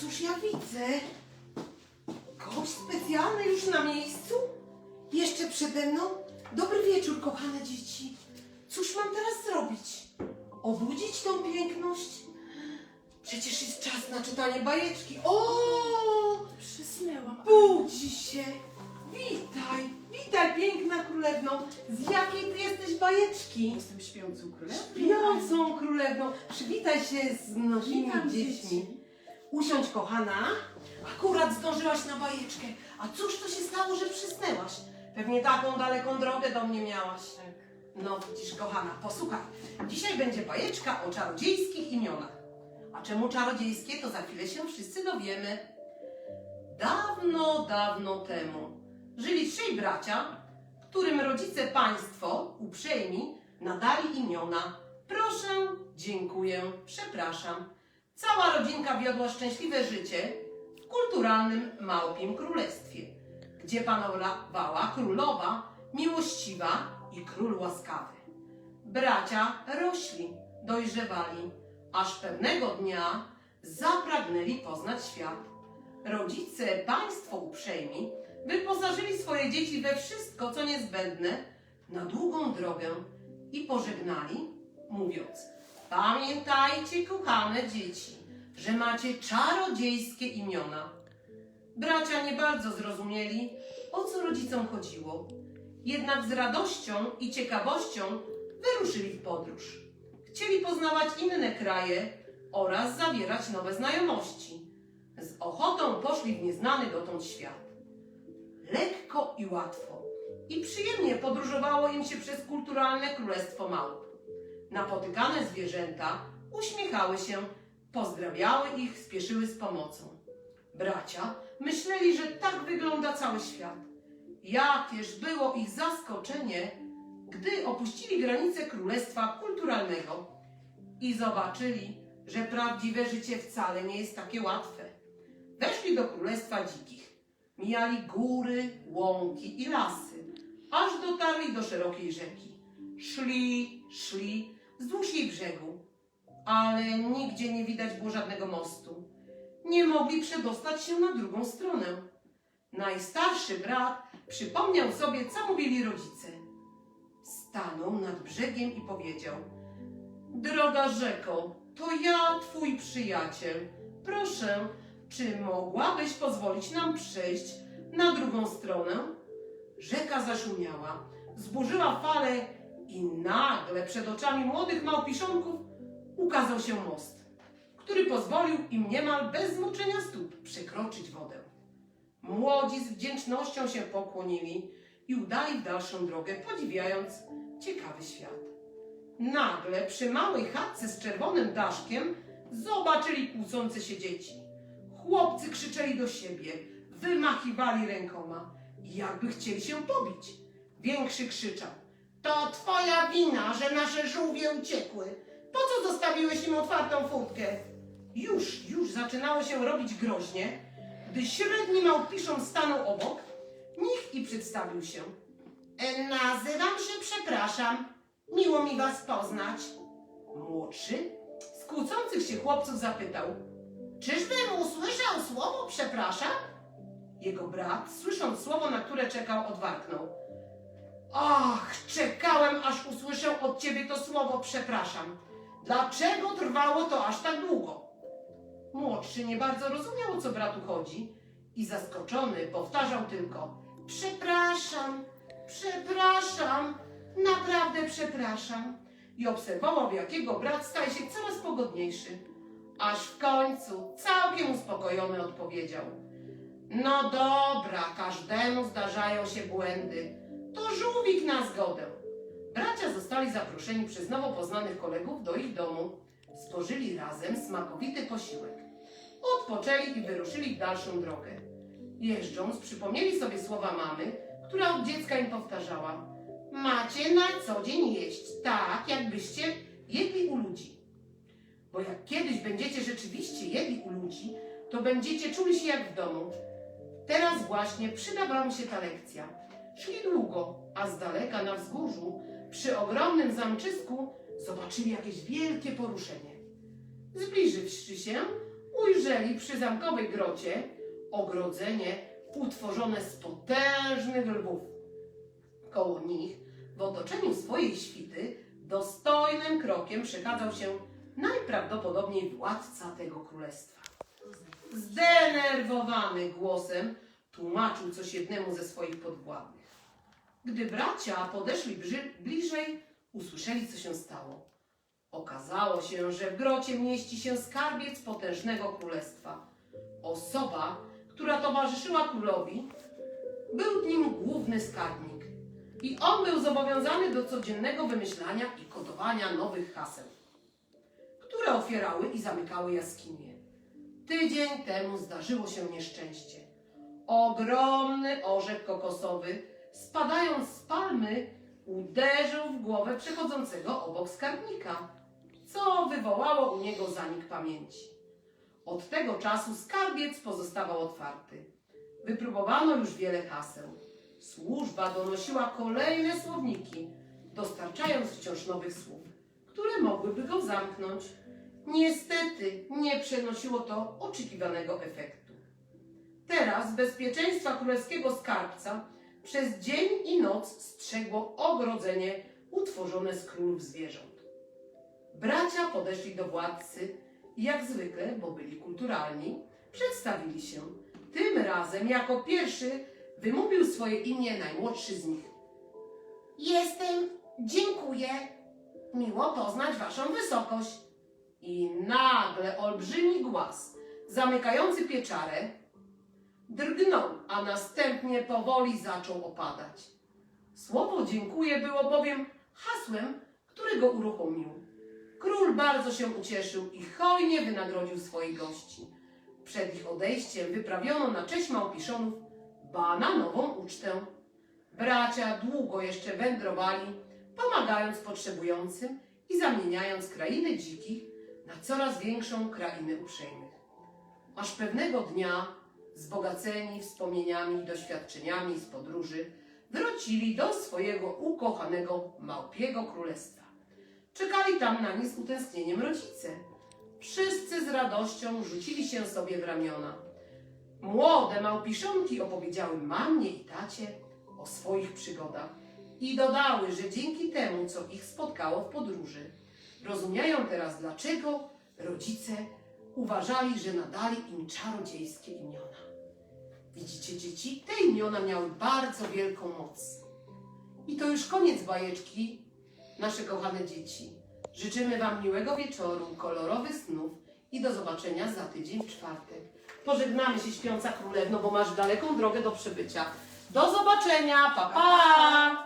cóż ja widzę? Gość specjalny już na miejscu? Jeszcze przede mną? Dobry wieczór, kochane dzieci. Cóż mam teraz zrobić? Obudzić tą piękność? Przecież jest czas na czytanie bajeczki. O! Przysnęłam. Budzi się! Witaj! Witaj, piękna królewno! Z jakiej ty jesteś bajeczki? Jestem śpiącą królewną. Śpiącą królewną! Przywitaj się z naszymi dziećmi. dzieci. Usiądź, kochana. Akurat zdążyłaś na bajeczkę. A cóż to się stało, że przysnęłaś? Pewnie taką daleką drogę do mnie miałaś. No widzisz, kochana, posłuchaj. Dzisiaj będzie bajeczka o czarodziejskich imionach. A czemu czarodziejskie, to za chwilę się wszyscy dowiemy. Dawno, dawno temu żyli trzej bracia, którym rodzice państwo uprzejmi nadali imiona. Proszę, dziękuję, przepraszam. Cała rodzinka wiodła szczęśliwe życie w kulturalnym Małpim Królestwie, gdzie panowała królowa miłościwa i król łaskawy. Bracia rośli, dojrzewali, aż pewnego dnia zapragnęli poznać świat. Rodzice, państwo uprzejmi, wyposażyli swoje dzieci we wszystko, co niezbędne na długą drogę i pożegnali, mówiąc: Pamiętajcie, kochane dzieci, że macie czarodziejskie imiona. Bracia nie bardzo zrozumieli, o co rodzicom chodziło. Jednak z radością i ciekawością wyruszyli w podróż. Chcieli poznawać inne kraje oraz zawierać nowe znajomości. Z ochotą poszli w nieznany dotąd świat. Lekko i łatwo i przyjemnie podróżowało im się przez kulturalne królestwo małp. Napotykane zwierzęta uśmiechały się, pozdrawiały ich, spieszyły z pomocą. Bracia myśleli, że tak wygląda cały świat. Jakież było ich zaskoczenie, gdy opuścili granice królestwa kulturalnego i zobaczyli, że prawdziwe życie wcale nie jest takie łatwe. Weszli do królestwa dzikich. Mijali góry, łąki i lasy, aż dotarli do szerokiej rzeki. Szli, szli wzdłuż jej brzegu, ale nigdzie nie widać było żadnego mostu. Nie mogli przedostać się na drugą stronę. Najstarszy brat przypomniał sobie, co mówili rodzice. Stanął nad brzegiem i powiedział: Droga rzeko, to ja, twój przyjaciel. Proszę, czy mogłabyś pozwolić nam przejść na drugą stronę? Rzeka zaszumiała, zburzyła fale i nagle przed oczami młodych małpiszonków ukazał się most, który pozwolił im niemal bez zmoczenia stóp przekroczyć wodę. Młodzi z wdzięcznością się pokłonili i udali w dalszą drogę, podziwiając ciekawy świat. Nagle przy małej chatce z czerwonym daszkiem zobaczyli kłócące się dzieci. Chłopcy krzyczeli do siebie, wymachiwali rękoma, jakby chcieli się pobić. Większy krzyczał: To twoja wina, że nasze żółwie uciekły. Po co zostawiłeś im otwartą furtkę? Już, już zaczynało się robić groźnie, gdy średni małpiszon stanął obok nich i przedstawił się. E, Nazywam się, przepraszam. Miło mi was poznać. Młodszy z kłócących się chłopców zapytał. Czyżbym usłyszał słowo przepraszam? Jego brat, słysząc słowo, na które czekał, odwarknął. Ach, czekałem, aż usłyszę od ciebie to słowo przepraszam. Dlaczego trwało to aż tak długo? Młodszy nie bardzo rozumiał, o co bratu chodzi i zaskoczony powtarzał tylko Przepraszam, przepraszam, naprawdę przepraszam. I obserwował, jakiego brat staje się coraz pogodniejszy. Aż w końcu, całkiem uspokojony, odpowiedział No dobra, każdemu zdarzają się błędy. To żółwik na zgodę. Bracia zostali zaproszeni przez nowo poznanych kolegów do ich domu. Spożyli razem smakowity posiłek. Odpoczęli i wyruszyli w dalszą drogę. Jeżdżąc, przypomnieli sobie słowa mamy, która od dziecka im powtarzała: Macie na co dzień jeść, tak jakbyście jedli u ludzi. Bo jak kiedyś będziecie rzeczywiście jedli u ludzi, to będziecie czuli się jak w domu. Teraz właśnie przyda wam się ta lekcja. Szli długo, a z daleka na wzgórzu, przy ogromnym zamczysku, zobaczyli jakieś wielkie poruszenie. Zbliżywszy się, ujrzeli przy zamkowej grocie ogrodzenie utworzone z potężnych lwów. Koło nich, w otoczeniu swojej świty, dostojnym krokiem przechadzał się najprawdopodobniej władca tego królestwa. Zdenerwowany głosem tłumaczył coś jednemu ze swoich podwładnych. Gdy bracia podeszli bliżej, usłyszeli, co się stało. Okazało się, że w grocie mieści się skarbiec potężnego królestwa. Osoba, która towarzyszyła królowi, był nim główny skarbnik. I on był zobowiązany do codziennego wymyślania i kodowania nowych haseł, które otwierały i zamykały jaskinie. Tydzień temu zdarzyło się nieszczęście. Ogromny orzech kokosowy, spadając z palmy, uderzył w głowę przechodzącego obok skarbnika, co wywołało u niego zanik pamięci. Od tego czasu skarbiec pozostawał otwarty. Wypróbowano już wiele haseł. Służba donosiła kolejne słowniki, dostarczając wciąż nowych słów, które mogłyby go zamknąć. Niestety nie przenosiło to oczekiwanego efektu. Teraz bezpieczeństwa królewskiego skarbca przez dzień i noc strzegło ogrodzenie utworzone z królów zwierząt. Bracia podeszli do władcy i jak zwykle, bo byli kulturalni, przedstawili się. Tym razem jako pierwszy wymówił swoje imię najmłodszy z nich. Jestem, dziękuję, miło poznać waszą wysokość. I nagle olbrzymi głaz, zamykający pieczarę, drgnął, a następnie powoli zaczął opadać. Słowo dziękuję było bowiem hasłem, które go uruchomił. Król bardzo się ucieszył i hojnie wynagrodził swoich gości. Przed ich odejściem wyprawiono na cześć małpiszonów bananową ucztę. Bracia długo jeszcze wędrowali, pomagając potrzebującym i zamieniając krainy dzikich na coraz większą krainę uprzejmych. Aż pewnego dnia, wzbogaceni wspomnieniami i doświadczeniami z podróży, wrócili do swojego ukochanego małpiego królestwa. Czekali tam na nie z utęsknieniem rodzice. Wszyscy z radością rzucili się sobie w ramiona. Młode małpiszonki opowiedziały mamie i tacie o swoich przygodach i dodały, że dzięki temu, co ich spotkało w podróży, rozumiają teraz, dlaczego rodzice uważali, że nadali im czarodziejskie imiona. Widzicie, dzieci, te imiona miały bardzo wielką moc. I to już koniec bajeczki, nasze kochane dzieci. Życzymy Wam miłego wieczoru, kolorowych snów i do zobaczenia za tydzień w czwartek. Pożegnamy się śpiąca królewno, bo masz daleką drogę do przybycia. Do zobaczenia, pa pa!